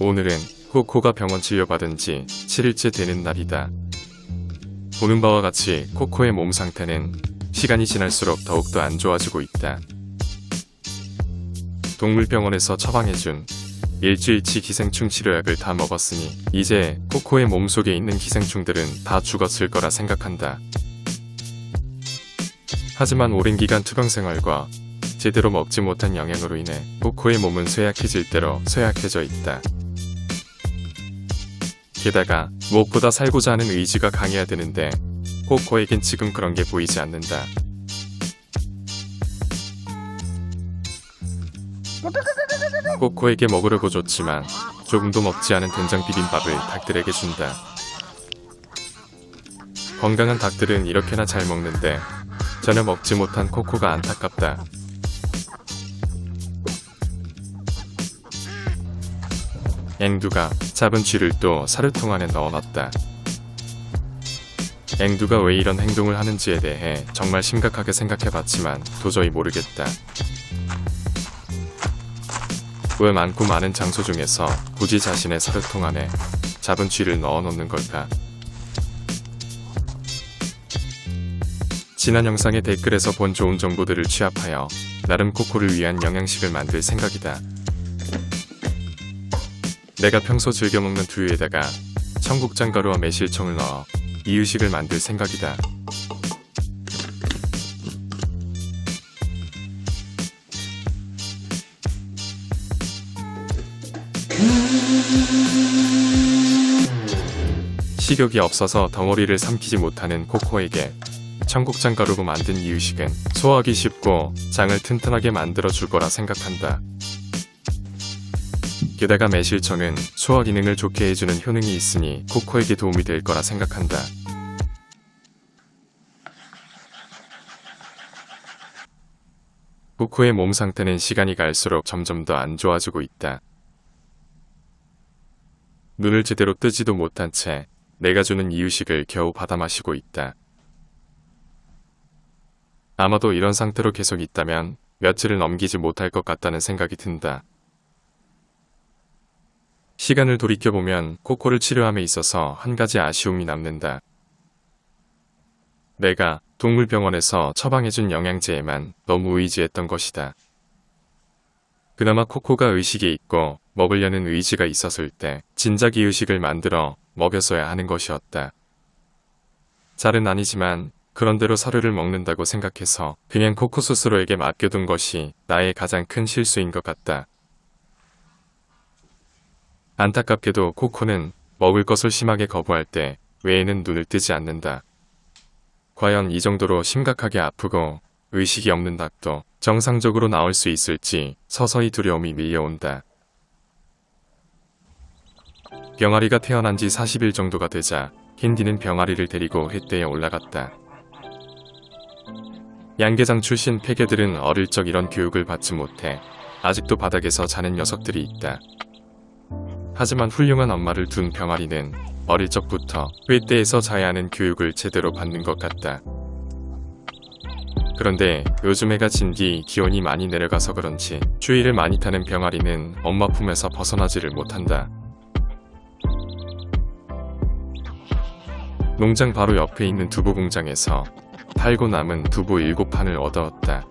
오늘은 코코가 병원 치료받은 지 7일째 되는 날이다. 보는 바와 같이 코코의 몸 상태는 시간이 지날수록 더욱더 안 좋아지고 있다. 동물병원에서 처방해준 일주일치 기생충 치료약을 다 먹었으니 이제 코코의 몸속에 있는 기생충들은 다 죽었을 거라 생각한다. 하지만 오랜 기간 투병 생활과 제대로 먹지 못한 영향으로 인해 코코의 몸은 쇠약해질 대로 쇠약해져 있다. 게다가 무엇보다 살고자 하는 의지가 강해야 되는데 코코에겐 지금 그런 게 보이지 않는다. 코코에게 먹으려고 줬지만 조금도 먹지 않은 된장 비빔밥을 닭들에게 준다. 건강한 닭들은 이렇게나 잘 먹는데 전혀 먹지 못한 코코가 안타깝다. 앵두가 잡은 쥐를 또 사료통 안에 넣어놨다. 앵두가 왜 이런 행동을 하는지에 대해 정말 심각하게 생각해봤지만 도저히 모르겠다. 왜 많고 많은 장소 중에서 굳이 자신의 사료통 안에 잡은 쥐를 넣어놓는 걸까? 지난 영상의 댓글에서 본 좋은 정보들을 취합하여 나름 코코를 위한 영양식을 만들 생각이다. 내가 평소 즐겨 먹는 두유에다가 청국장 가루와 매실청을 넣어 이유식을 만들 생각이다. 식욕이 없어서 덩어리를 삼키지 못하는 코코에게 청국장 가루로 만든 이유식은 소화하기 쉽고 장을 튼튼하게 만들어 줄 거라 생각한다. 게다가 매실청은 소화 기능을 좋게 해주는 효능이 있으니 코코에게 도움이 될 거라 생각한다. 코코의 몸 상태는 시간이 갈수록 점점 더 안 좋아지고 있다. 눈을 제대로 뜨지도 못한 채 내가 주는 이유식을 겨우 받아 마시고 있다. 아마도 이런 상태로 계속 있다면 며칠을 넘기지 못할 것 같다는 생각이 든다. 시간을 돌이켜보면 코코를 치료함에 있어서 한 가지 아쉬움이 남는다. 내가 동물병원에서 처방해준 영양제에만 너무 의지했던 것이다. 그나마 코코가 의식이 있고 먹으려는 의지가 있었을 때 진작 이유식을 만들어 먹였어야 하는 것이었다. 잘은 아니지만 그런대로 사료를 먹는다고 생각해서 그냥 코코 스스로에게 맡겨둔 것이 나의 가장 큰 실수인 것 같다. 안타깝게도 코코는 먹을 것을 심하게 거부할 때 외에는 눈을 뜨지 않는다. 과연 이 정도로 심각하게 아프고 의식이 없는 닭도 정상적으로 나올 수 있을지 서서히 두려움이 밀려온다. 병아리가 태어난 지 40일 정도가 되자 캔디는 병아리를 데리고 횃대에 올라갔다. 양계장 출신 폐개들은 어릴 적 이런 교육을 받지 못해 아직도 바닥에서 자는 녀석들이 있다. 하지만 훌륭한 엄마를 둔 병아리는 어릴 적부터 횃대에서 자야 하는 교육을 제대로 받는 것 같다. 그런데 요즘 해가 진 뒤 기온이 많이 내려가서 그런지 추위를 많이 타는 병아리는 엄마 품에서 벗어나지를 못한다. 농장 바로 옆에 있는 두부 공장에서 팔고 남은 두부 7판을 얻어왔다.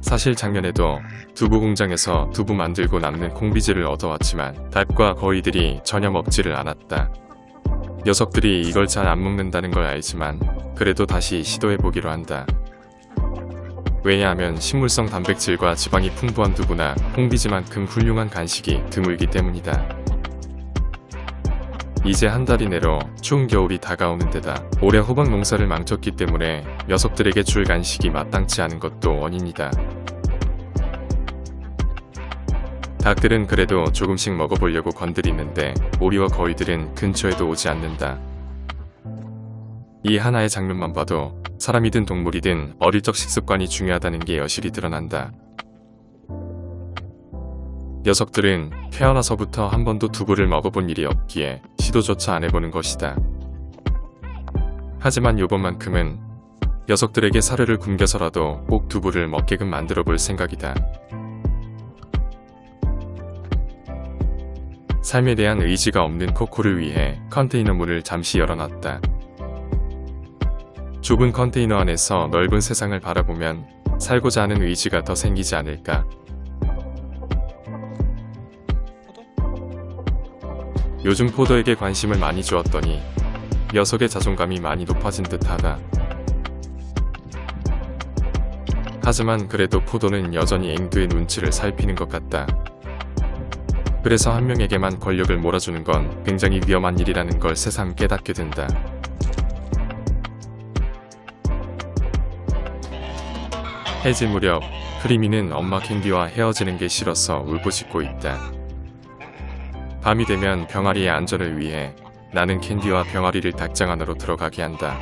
사실 작년에도 두부 공장에서 두부 만들고 남는 콩비지를 얻어왔지만 닭과 거위들이 전혀 먹지를 않았다. 녀석들이 이걸 잘 안 먹는다는 걸 알지만 그래도 다시 시도해보기로 한다. 왜냐하면 식물성 단백질과 지방이 풍부한 두부나 콩비지만큼 훌륭한 간식이 드물기 때문이다. 이제 한 달이 내로 추운 겨울이 다가오는 데다 올해 호박 농사를 망쳤기 때문에 녀석들에게 줄 간식이 마땅치 않은 것도 원인이다. 닭들은 그래도 조금씩 먹어보려고 건드리는데 오리와 거위들은 근처에도 오지 않는다. 이 하나의 장면만 봐도 사람이든 동물이든 어릴 적 식습관이 중요하다는 게 여실히 드러난다. 녀석들은 태어나서부터 한 번도 두부를 먹어본 일이 없기에 시도조차 안 해보는 것이다. 하지만 요번만큼은 녀석들에게 사료를 굶겨서라도 꼭 두부를 먹게끔 만들어 볼 생각이다. 삶에 대한 의지가 없는 코코를 위해 컨테이너 문을 잠시 열어놨다. 좁은 컨테이너 안에서 넓은 세상을 바라보면 살고자 하는 의지가 더 생기지 않을까. 요즘 포도에게 관심을 많이 주었더니 녀석의 자존감이 많이 높아진 듯하다. 하지만 그래도 포도는 여전히 앵두의 눈치를 살피는 것 같다. 그래서 한 명에게만 권력을 몰아주는 건 굉장히 위험한 일이라는 걸 새삼 깨닫게 된다. 해질 무렵 크리미는 엄마 캔디와 헤어지는 게 싫어서 울고싶고 있다. 밤이 되면 병아리의 안전을 위해 나는 캔디와 병아리를 닭장 안으로 들어가게 한다.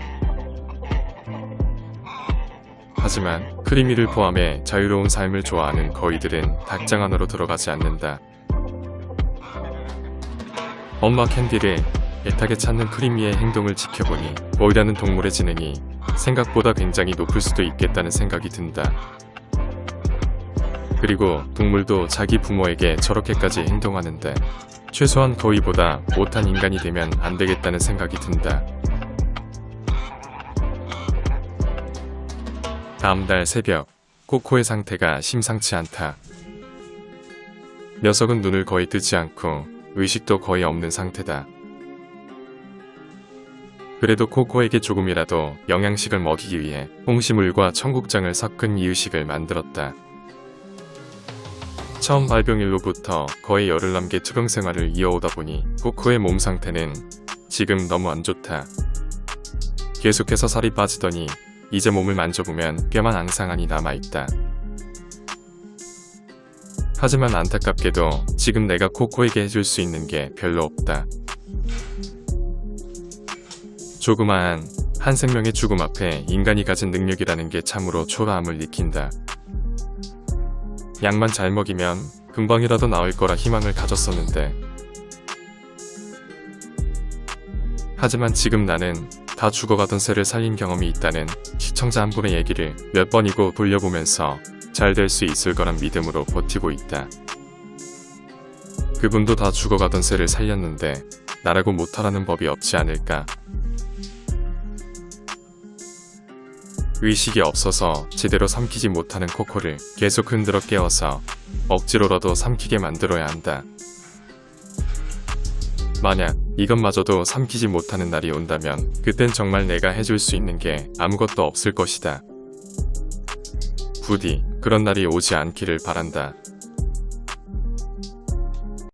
하지만 크리미를 포함해 자유로운 삶을 좋아하는 거위들은 닭장 안으로 들어가지 않는다. 엄마 캔디를 애타게 찾는 크리미의 행동을 지켜보니 거위라는 동물의 지능이 생각보다 굉장히 높을 수도 있겠다는 생각이 든다. 그리고 동물도 자기 부모에게 저렇게까지 행동하는데 최소한 거위보다 못한 인간이 되면 안 되겠다는 생각이 든다. 다음 달 새벽, 코코의 상태가 심상치 않다. 녀석은 눈을 거의 뜨지 않고 의식도 거의 없는 상태다. 그래도 코코에게 조금이라도 영양식을 먹이기 위해 홍시물과 청국장을 섞은 이유식을 만들었다. 처음 발병일로부터 거의 열흘 남게 투병 생활을 이어오다 보니 코코의 몸 상태는 지금 너무 안 좋다. 계속해서 살이 빠지더니 이제 몸을 만져보면 뼈만 앙상하니 남아있다. 하지만 안타깝게도 지금 내가 코코에게 해줄 수 있는 게 별로 없다. 조그마한 한 생명의 죽음 앞에 인간이 가진 능력이라는 게 참으로 초라함을 익힌다. 약만 잘 먹이면 금방이라도 나을 거라 희망을 가졌었는데. 하지만 지금 나는 다 죽어가던 새를 살린 경험이 있다는 시청자 한 분의 얘기를 몇 번이고 돌려보면서 잘 될 수 있을 거란 믿음으로 버티고 있다. 그분도 다 죽어가던 새를 살렸는데 나라고 못하라는 법이 없지 않을까. 의식이 없어서 제대로 삼키지 못하는 코코를 계속 흔들어 깨워서 억지로라도 삼키게 만들어야 한다. 만약 이것마저도 삼키지 못하는 날이 온다면 그땐 정말 내가 해줄 수 있는 게 아무것도 없을 것이다. 부디 그런 날이 오지 않기를 바란다.